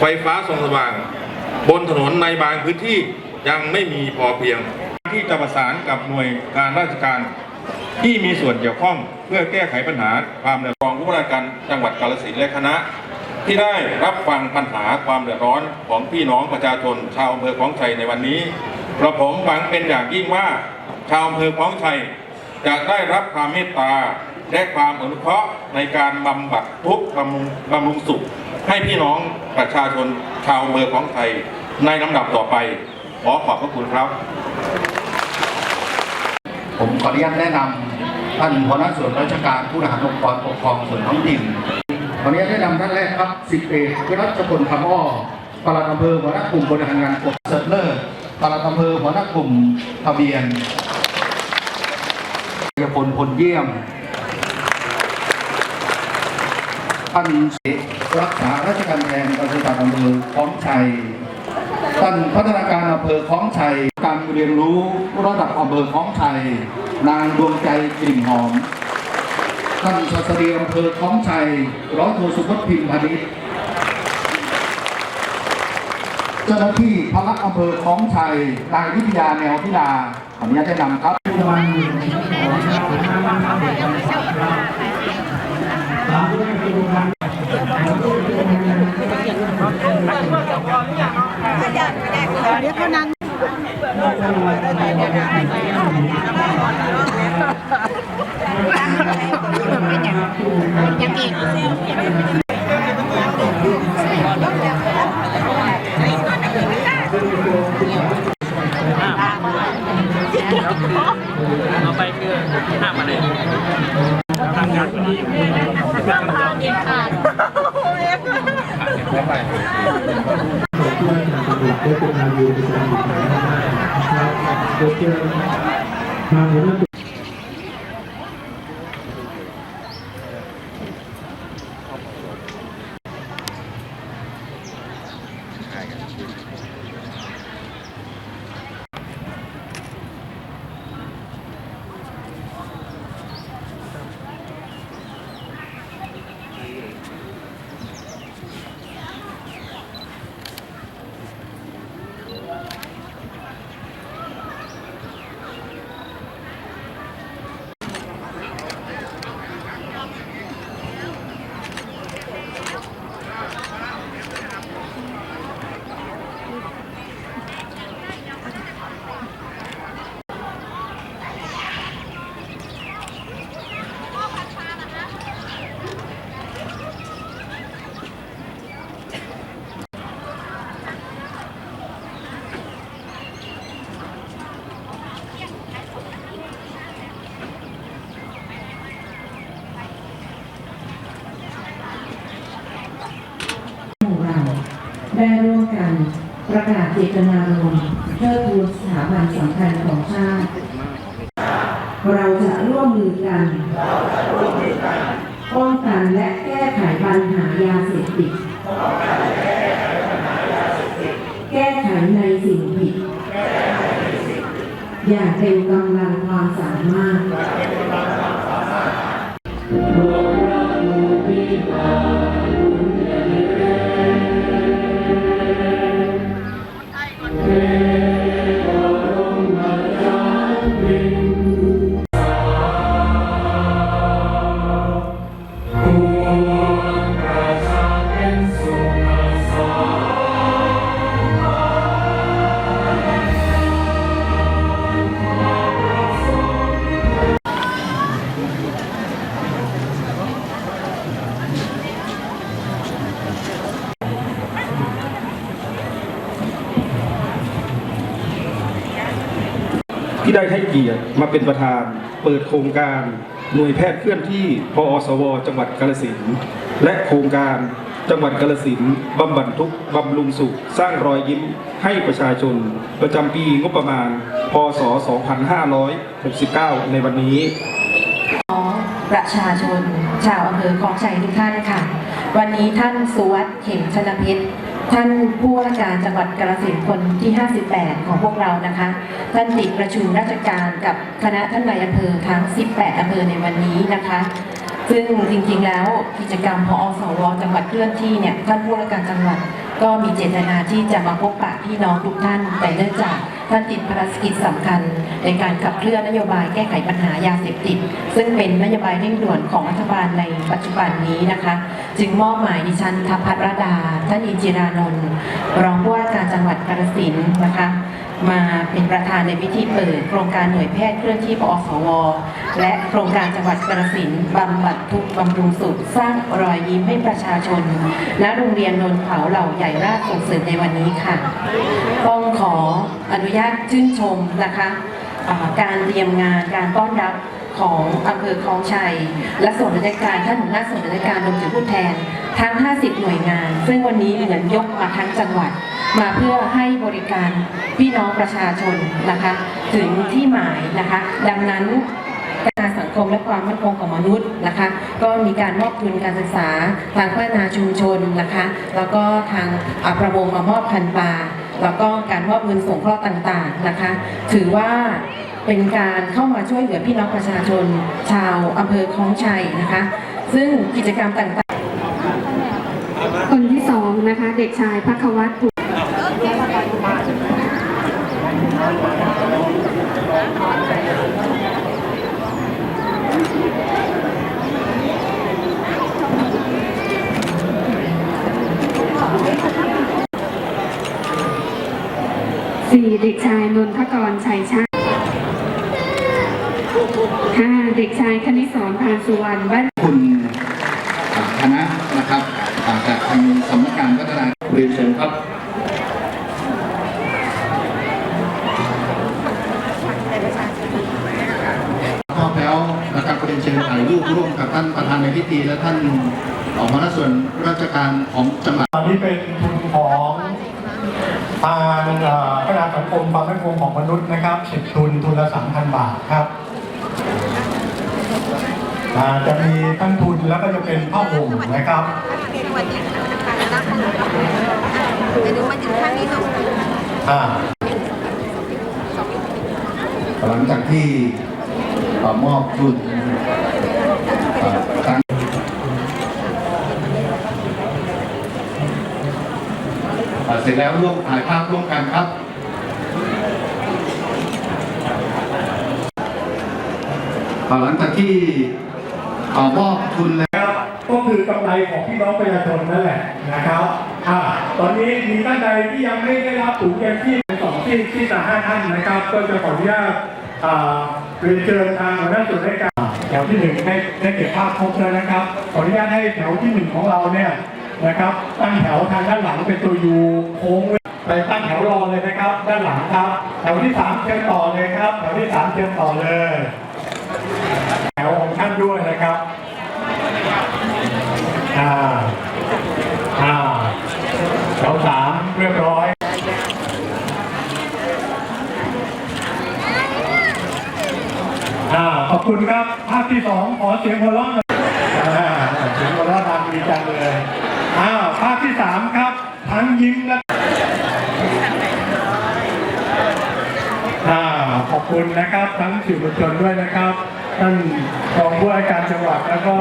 ไฟฟ้าส่องสว่าง บนถนนในบางพื้นที่ยังไม่มีพอเพียง ที่จะประสานกับหน่วยงานราชการที่มีส่วนเกี่ยวข้องเพื่อแก้ไขปัญหาความเดือดร้อนผู้ราชการจังหวัดกาฬสินธุ์และคณะ ที่ได้รับฟังปัญหาความเดือดร้อนของพี่น้องประชาชน ชาวอำเภอคลองชัยในวันนี้กระผมหวังเป็นอย่างยิ่งว่า ชาวอำเภอคลองชัยจะได้รับความเมตตา และความอนุเคราะห์ในการบำบัดทุกข์บำรุงบำรุงสุข ให้พี่น้องประชาชนชาวอำเภอคลองชัยในลำดับต่อไป ขอขอบพระคุณครับ ผมขออนุญาตแนะนำท่านหัวหน้าส่วนราชการผู้บริหารองค์กรปกครองส่วนท้องถิ่นขออนุญาตแนะนำท่านแรกครับสิบเอกวิรัชพลคำอ้อปลัดอำเภอหัวหน้ากลุ่มบริหารงานกฎเสร็จเลิศปลัดอำเภอหัวหน้ากลุ่มทะเบียนยพลพลเยี่ยม ท่านรักษาราชการแทนปฏิบัติอำเภอคล้องชัย ท่านพัฒนาการอำเภอคล้องชัย การเรียนรู้ระดับอำเภอคล้องชัย นางดวงใจกลิ่นหอม ท่านสสดีอำเภอคล้องชัย ร้อยโทสุพจน์พิมพ์พาณิชย์เจ้าหน้าที่พละอำเภอคล้องชัย นายวิทยาแนวพิลาขออนุญาตแนะนำครับ กันประกาศเจตนารมณ์เทิดทูนสถาบันสำคัญของชาติ เราจะร่วมมือกันป้องกันและแก้ไขปัญหายาเสพติด แก้ไขในสิ่งผิด อย่างเต็มกำลังความสามารถ ที่ได้ให้เกียรติมาเป็นประธาน เปิดโครงการหน่วยแพทย์เคลื่อนที่พอสว จังหวัดกาฬสินและโครงการจังหวัดกาฬสินบำบัดทุกบำรุงสุข สร้างรอยยิ้มให้ประชาชน ประจำปีงบประมาณ พศ 2569 ในวันนี้ของประชาชน ชาวอำเภอคลองชัยทุกท่านค่ะ วันนี้ท่านสุวัสดิ์เข็มชนเพชร ท่านผู้ว่าการจังหวัดกาฬสินธุ์คนที่ 58 ของพวกเรานะคะ ท่านติดประชุมราชการกับคณะท่านนายอำเภอทั้ง 18 อำเภอในวันนี้นะคะ ซึ่งจริงๆแล้วกิจกรรมพอสวจังหวัดเคลื่อนที่เนี่ยท่านผู้ว่าการจังหวัดก็มีเจตนาที่จะมาพบปะพี่น้องทุกท่านแต่เนื่องจาก ท่านติดภารกิจสำคัญ ในการขับเคลื่อนนโยบายแก้ไขปัญหายาเสพติด ซึ่งเป็นนโยบายเร่งด่วนของรัฐบาลในปัจจุบันนี้นะคะ จึงมอบหมายดิฉันทพัฒรดา ท่านอินจิรานนท์รองผู้ว่าการจังหวัดกาฬสินธุ์นะคะ มาเป็นประธานในพิธีเปิด โครงการหน่วยแพทย์เคลื่อนที่ปอสว และโครงการจังหวัดกระสินบำบัดทุกข์บำรุงสุขสร้างรอยยิ้มให้ประชาชนณโรงเรียนนนเผาเหล่าใหญ่ราชส่งเสริมในวันนี้ค่ะ ต้องขออนุญาตชื่นชมนะคะ การเตรียมงานการต้อนรับ ของอำเภอคลองชัย และส่วนราชการท่านหัวหน้าส่วนราชการรวมถึงผู้แทนทั้ง 50 หน่วยงาน ซึ่งวันนี้เหมือนยกมาทั้งจังหวัด มาเพื่อให้บริการพี่น้องประชาชนนะคะ ถึงที่หมายนะคะ ดังนั้นการสังคมและความมั่นคงของมนุษย์นะคะ ก็มีการมอบทุนการศึกษา ทางพัฒนาชุมชนนะคะ แล้วก็ทางประมงมามอบพันปลาแล้วก็การมอบเงินสงเคราะห์ต่างๆนะคะ ถือว่า เป็นการเข้ามาช่วยเหลือพี่น้องประชาชน ชาวอำเภอคลองชัยนะคะ ซึ่งกิจกรรมต่างๆ คนที่สองนะคะ เด็กชายพักวัตรสี่เด็กชายนนทกรชัยชาติห้าเด็ กชายคณิสรพานสุวรรณบ้านคุณอ่าคณะนะครับอ่าจากทางสำนักงานพัฒนาเรียนเชิญครับพ่อแพ้วนะครับเรียนเชิญถ่ายรูปร่วมกับท่านประธานในพิธีและท่านออกมาส่วนราชการของจังหวัดอันนี้เป็นทุนของทางเอ่อพัฒนาสังคมความมั่นคงของมนุษย์นะครับสิบทุนทุนละสามพันบาทครับอ่า จะมีทั้งทุนแล้วก็จะเป็นผ้าห่มนะครับสวัสดีค่ะนั่งเดี๋ยวดูมาถึงข้างนี้ตรงอ่าหลังจากที่เอ่อมอบทุนเอ่อครั้งเอ่อเสร็จแล้วร่วมถ่ายภาพร่วมกันครับเอ่อหลังจากที่เอ่อ มอบทุนแล้วก็คือกำไรของพี่น้องประชาชนนั่นแหละนะครับอ่าตอนนี้มีท่านใดที่ยังไม่ได้รับถุงยังชีพสองที่ที่จะให้ท่านนะครับ ก็จะขออนุญาตอ่าเรียนเชิญทางหัวหน้าส่วนราชการแถวที่หนึ่งได้ได้เก็บภาพครบแล้วนะครับ ขออนุญาตให้แถวที่หนึ่งของเราเนี่ยนะครับ ตั้งแถวทางด้านหลังเป็นตัวยูโค้งไว้ไปตั้งแถวรอเลยนะครับ ด้านหลังครับ แถวที่สามเชิญต่อเลยครับ แถวที่สามเชิญต่อเลย แถวของท่านด้วยนะครับ อ่าอ่าแถวสามเรียบร้อยอ่าขอบคุณครับ ภาพที่สองขอเสียงหัวเราะหน่อยอ่าเสียงหัวเราะดังดีจังเลยอ้าวภาพที่สามครับ ทั้งยิ้มและอ่าขอบคุณนะครับ ทั้งสื่อมวลชนด้วยนะครับ ท่านรองผู้ว่าการจังหวัดแล้วก็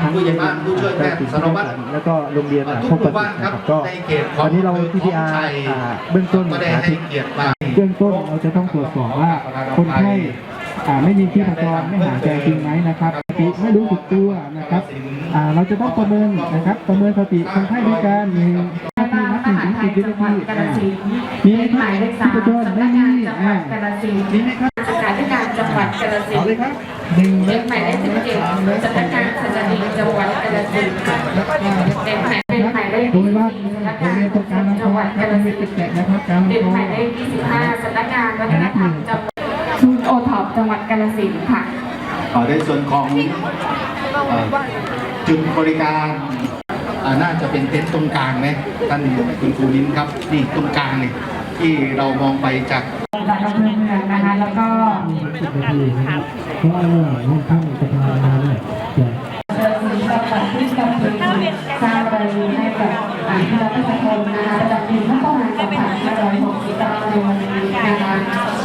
ท่านผู้ใหญ่บ้านผู้ช่วยแพทย์สารวัตรแล้วก็โรงเรียนทุกหประมู่สิบ้านครับก็ในเขตของนนี้เราอำภอ TPR ชัยเบื้องต้นก็ได้ให้เกียรติมาเบื้องต้นเราจะต้องตรวจสอบว่าคนไข้ไม่มีชีพจรไม่หายใจจริงไหมนะครับสติไม่รู้สึกตัวนะครับเราจะต้องประเมินนะครับประเมินสติคนไข้ด้วยการมีนาทีนับหนึ่งถึงสิบวินาทีอ่ามีไหมครับชีพจรไม่มีอ่ามีไหมครับ จังหวัดกาฬสินเอาธุ์เลยครับหนึ่งเด็กหมายเลขสิบเจ็ดสำนักงานสถานีจังหวัดกาฬสินธุ์เด็กหมายเลขหมายเลขโดยว่าสำนักโรงงานเรียนโครงการน้ำจังหวัดคการับฬมีสินติดธุ์แกะนะครับการเด็กโทรหมายเลข25สำนักงานวัฒนธรรมจังหวัดศูนย์โอท็อปจังหวัดกาฬสินธุ์ค่ะเอ่อในส่วนของเอ่อจุดบริการอ่าน่าจะเป็นเต็นท์ตรงกลางไหมท่านคุณครูนิ้นครับนี่ตรงกลางนี่ที่เรามองไปจากจากอำเภอเมืองนะคะแล้วก็ สิบนาทีนะครับเพราะว่าห้องท่างจะพามาเนี่ยจะเชิญสินสอดที่กำลังสร้างบารมีให้กับอ่าพี่น้องประชาชนนะคะประจำปีพศ2569ในวันนี้นะคะ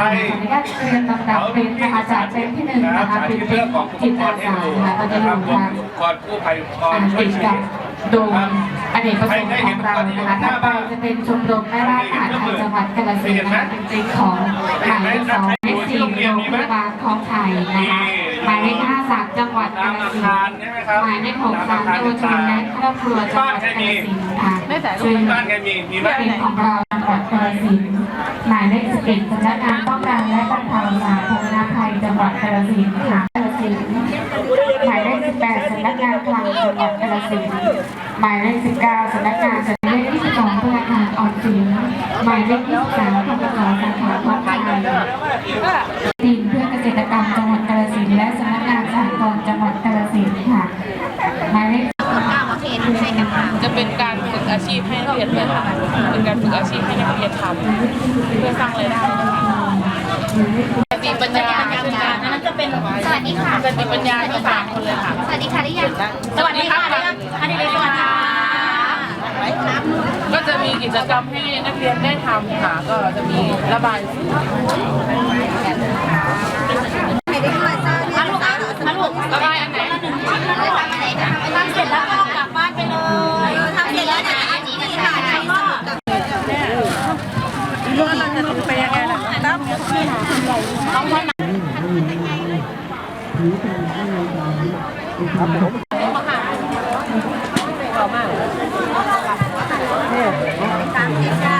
ขออนุญาตเรียนลำดับเป็นนะคะจากเป็นที่หนึ่งนะคะเป็นจิตอาสานะคะก็จะอยู่ทางก่อนกู้ภัยก่อนอ่าช่วยติดชีกัวิบตโดมอเนกประสงค์ของเรานะคะถัดไปจะเป็นชมรมแม่บ้านทหารไทยจังหวัดกาฬสินธุ์นะคะเป็นติ๊กของหมายเลขสองเลขสี่โรงพยาบาลคลองไผ่นะคะหมายเลขห้าสามจังหวัดกาฬสินธุ์หมายเลขหกสามเยาวชนและครอบครัวจังหวัดกาฬสินธุ์ค่ะช่วยบ้านใครมีมีไหมเป็นของเราจั งหวัดกาฬสินธุ์หมายเลขสิบสำนักงานป้องกันและบรรเทาสาธารณภัยจังหวัดกาฬสินธุ์ค่ะกาฬสินธุ์หมายเลขสิบแปดสำนักงานคลังจังหวัดกาฬสินธุ์หมายเลขสิบเก้าสำนักงานสัญเลขที่สิบสองธนาคารออมสินหมายเลขที่สิบสามธนาคารสาขาพัฒนา จะมีกิจกรรมให้นักเรียนได้ทำค่ะ ก็จะมีระบายสีให้ได้ด้วยจ้าเนี่ยลูกนะลูกระบายอันไหนเลยทำอะไรนะทำเสร็จแล้วก็กลับบ้านไปเลยทำเสร็จแล้วนะอันนี้นี่ค่ะถ่ายรูปกับลูกเราจะไปยังไงล่ะตั้มเอาไว้ไหนตามเสร็จจ้า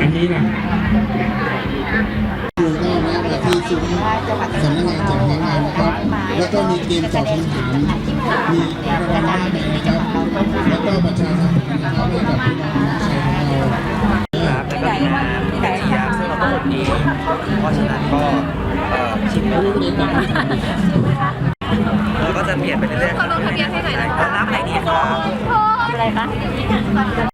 อันนี้นะลุงก็แวะมาที่ซุ้มสำนักงานจัดหางานนะครับ แล้วก็มีเกมตอบคำถามมีรางวัลให้นะครับ แล้วก็ประชาสัมพันธ์นะครับให้กับพี่น้องชาวเราครับแล้วก็มีน้ำมีกระเทียมซึ่งเราต้อบเองเพราะฉะนั้นก็เอ่อชิมแล้วเรา ก็จะเปลี่ยนไปเรื่อยๆขอลงทะเบียนให้หน่อยนะคะน้ำอะไรดีครับ อะไรคะ